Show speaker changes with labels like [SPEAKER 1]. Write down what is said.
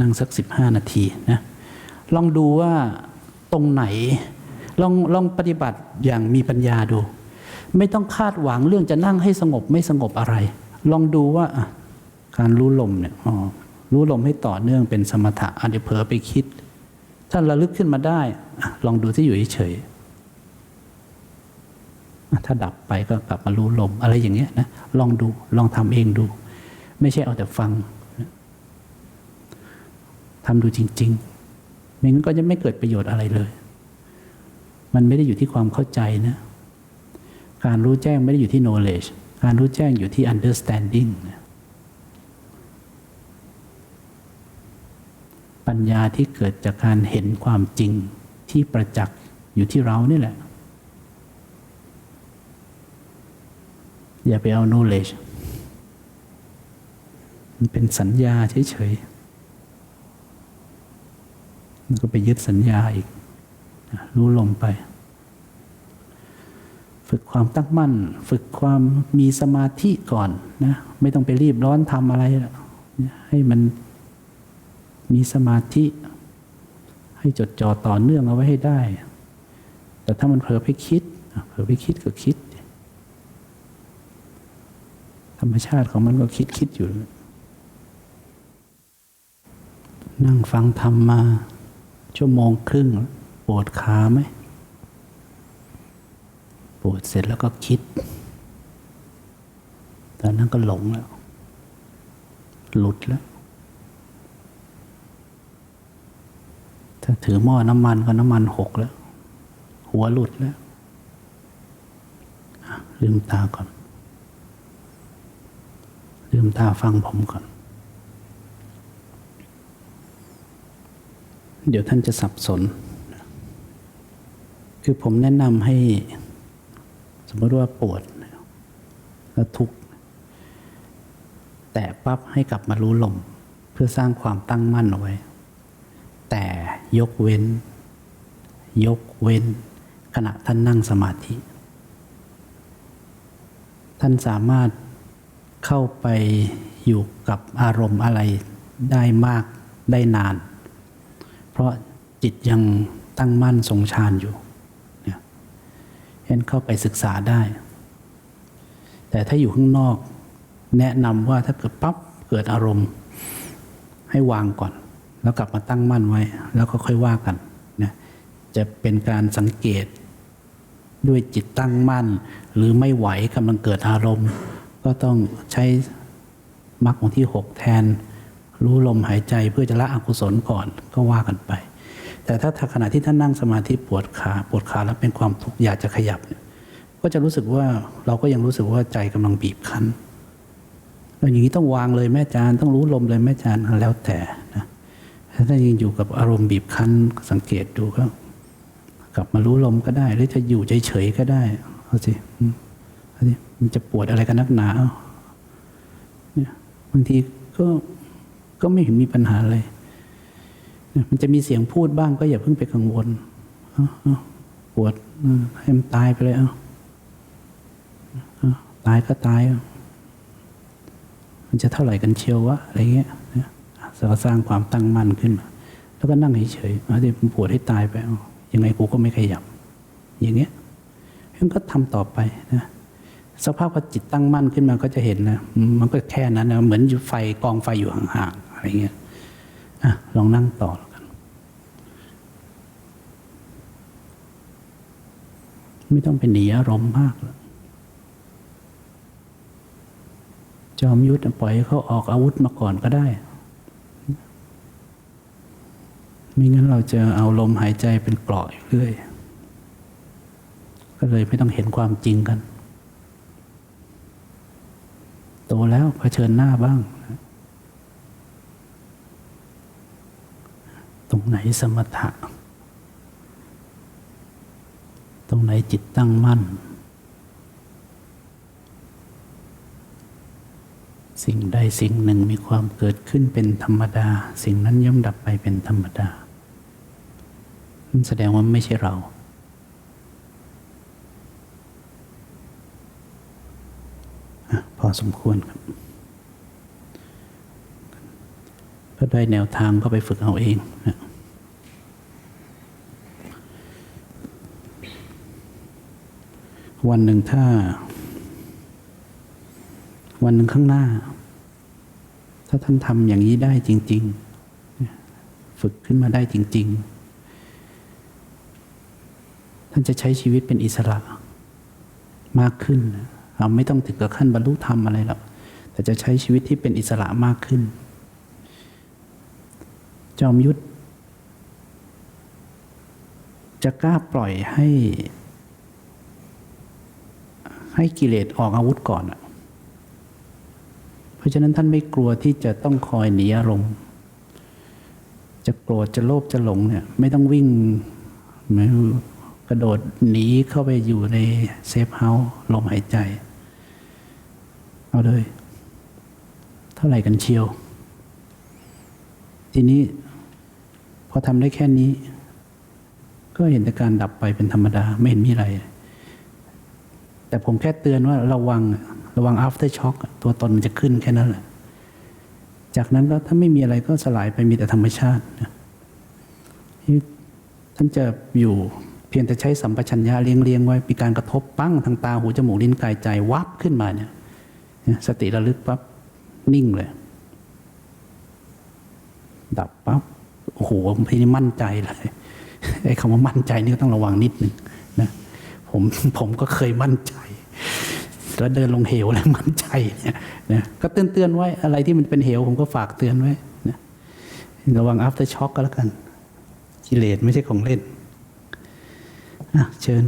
[SPEAKER 1] นั่งสักสิบห้านาทีนะลองดูว่าตรงไหนลองลองปฏิบัติอย่างมีปัญญาดู ไม่ต้องคาดหวังเรื่องจะนั่งให้สงบไม่สงบอะไร ลองดูว่าการรู้ลมเนี่ยอ๋อรู้ลมให้ต่อเนื่องเป็นสมถะอาจจะเผลอไปคิด ถ้าระลึกขึ้นมาได้ลองดูที่อยู่เฉยถ้าดับไปก็กลับมารู้ลมอะไรอย่างเงี้ยนะลองดูลองทำเองดู ไม่ใช่เอาแต่ฟัง ทำดูจริงๆไม่งั้นก็จะไม่เกิดประโยชน์อะไรเลย มันไม่ได้อยู่ที่ความเข้าใจนะ การรู้แจ้งไม่ได้อยู่ที่ knowledge การรู้แจ้งอยู่ที่ understanding ปัญญาที่เกิดจากการเห็นความจริงที่ประจักษ์อยู่ที่เรานี่แหละ อย่าไปเอา knowledge มันเป็นสัญญาเฉยๆ มันก็ไปยึดสัญญาอีกรู้ลมไป ฝึกความตั้งมั่น ฝึกความมีสมาธิก่อนนะไม่ต้องไปรีบร้อนทำอะไร ให้มันมีสมาธิ ให้จดจ่อต่อเนื่องเอาไว้ให้ได้ แต่ถ้ามันเผลอไปคิดเผลอไปคิดก็คิด ธรรมชาติของมันก็คิดคิดอยู่ นั่งฟังธรรมมา ชั่วโมงครึ่ง ปวดขาไหม ปวดเสร็จแล้วก็คิด ตอนนั้นก็หลงแล้ว หลุดแล้ว ถ้าถือหม้อน้ำมันก็น้ำมันหกแล้ว หัวหลุดแล้ว ลืมตาก่อน ลืมตาฟังผมก่อน เดี๋ยวท่านจะสับสน คือผมแนะนำให้ สมมติว่าปวดแล้วทุกข์แต่ปั๊บให้กลับมารู้ลม เพื่อสร้างความตั้งมั่นเอาไว้ แต่ยกเว้น ยกเว้น ขณะท่านนั่งสมาธิ ท่านสามารถเข้าไปอยู่กับอารมณ์อะไรได้มากได้นาน เพราะจิตยังตั้งมั่นทรงฌานอยู่เนี่ยเห็นเข้าไปศึกษาได้ แต่ถ้าอยู่ข้างนอก แนะนำว่าถ้าเกิดปั๊บเกิดอารมณ์ ให้วางก่อน แล้วกลับมาตั้งมั่นไว้ แล้วก็ค่อยว่ากันนะจะเป็นการสังเกตด้วยจิตตั้งมั่น หรือไม่ไหวกำลังเกิดอารมณ์ ก็ต้องใช้มรรคองที่หกแทน รู้ลมหายใจเพื่อจะละอกุศลก่อนก็ว่ากันไป แต่ถ้าขณะที่ท่านนั่งสมาธิปวดขาปวดขาแล้วเป็นความทุกข์อยากจะขยับเนี่ยก็จะรู้สึกว่าเราก็ยังรู้สึกว่าใจกำลังบีบคั้นแล้วอย่างนี้ต้องวางเลยแม่จานต้องรู้ลมเลยแม่จานแล้วแต่นะถ้ายังอยู่กับอารมณ์บีบคั้นสังเกตดูก็ กลับมารู้ลมก็ได้ หรือจะอยู่เฉยๆก็ได้เอาสิมเอาสิมันจะปวดอะไรกันนักหนาเอาเนี่ยบางทีก็ ก็ไม่เห็นมีปัญหาอะไรเนี่ยมันจะมีเสียงพูดบ้างก็อย่าเพิ่งไปกังวลปวดอืมให้มันตายไปเลยเอาตายก็ตาย มันจะเท่าไหร่กันเชียววะอะไรเงี้ยเราสร้างความตั้งมั่นขึ้นมาแล้วก็นั่งเฉยๆเอาที่ปวดให้ตายไปยังไงกูก็ไม่ขยับ อย่างเงี้ยมันก็ทำต่อไปนะสภาพพอจิตตั้งมั่นขึ้นมาก็จะเห็นนะมมันก็แค่นั้นนะเหมือนอยู่ไฟกองไฟอยู่ห่างๆ อะไรเงี้ยอะลองนั่งต่อแล้วกัน ไม่ต้องเป็นหนีอารมณ์มากหรอกจอมยุทธปล่อยเขาออกอาวุธมาก่อนก็ได้ ไม่งั้นเราจะเอาลมหายใจเป็นเกราะอยู่เรื่อย ก็เลยไม่ต้องเห็นความจริงกัน โตแล้วเผชิญหน้าบ้าง ตรงไหนสมถะ ตรงไหนจิตตั้งมั่น สิ่งใดสิ่งหนึ่งมีความเกิดขึ้นเป็นธรรมดา สิ่งนั้นย่อมดับไปเป็นธรรมดานั่นแสดงว่าไม่ใช่เรา พอสมควรครับ ก็ได้แนวทางก็ไปฝึกเอาเองนะวันหนึ่งถ้า วันหนึ่งข้างหน้า ถ้าท่านทำอย่างนี้ได้จริง ๆ ฝึกขึ้นมาได้จริง ๆ ท่านจะใช้ชีวิตเป็นอิสระ มากขึ้น เราไม่ต้องถึงกับขั้นบรรลุธรรมอะไรหรอกแต่จะใช้ชีวิตที่เป็นอิสระมากขึ้น จอมยุทธจะกล้าปล่อยให้ ให้กิเลสออกอาวุธก่อนอะเพราะฉะนั้นท่านไม่กลัวที่จะต้องคอยหนีอารมณ์จะโกรธจะโลภจะหลงเนี่ย ไม่ต้องวิ่งไม่กระโดดหนีเข้าไปอยู่ในเซฟเฮาส์ลมหายใจ เอาเลย เท่าไหร่กันเชียว ทีนี้ พอทำได้แค่นี้ ก็เห็นแต่การดับไปเป็นธรรมดาไม่เห็นมีอะไร แต่ผมแค่เตือนว่าระวังระวัง after shock ตัวตนมันจะขึ้นแค่นั้นแหละจากนั้นก็ถ้าไม่มีอะไรก็สลายไปมีแต่ธรรมชาติท่านจะอยู่เพียงแต่ใช้สัมปชัญญะเลี้ยงเลี้ยงๆไว้มีการกระทบปั้งทางตาหูจมูกลิ้นกายใจวับขึ้นมาเนี่ยเนี่ยสติระลึกปั๊บนิ่งเลย ดับปั๊บ โอ้โหผมพี่นี่มั่นใจเลยไอ้คำว่ามั่นใจนี่ก็ต้องระวังนิดนึงนะผมผมก็เคยมั่นใจ แล้วเดินลงเหวแล้วมั่นใจเนี่ยนะก็เตือนเตือนไว้อะไรที่มันเป็นเหวผมก็ฝากเตือนไว้นะระวัง after shock ก็แล้วกันกิเลสไม่ใช่ของเล่นอะเชิญ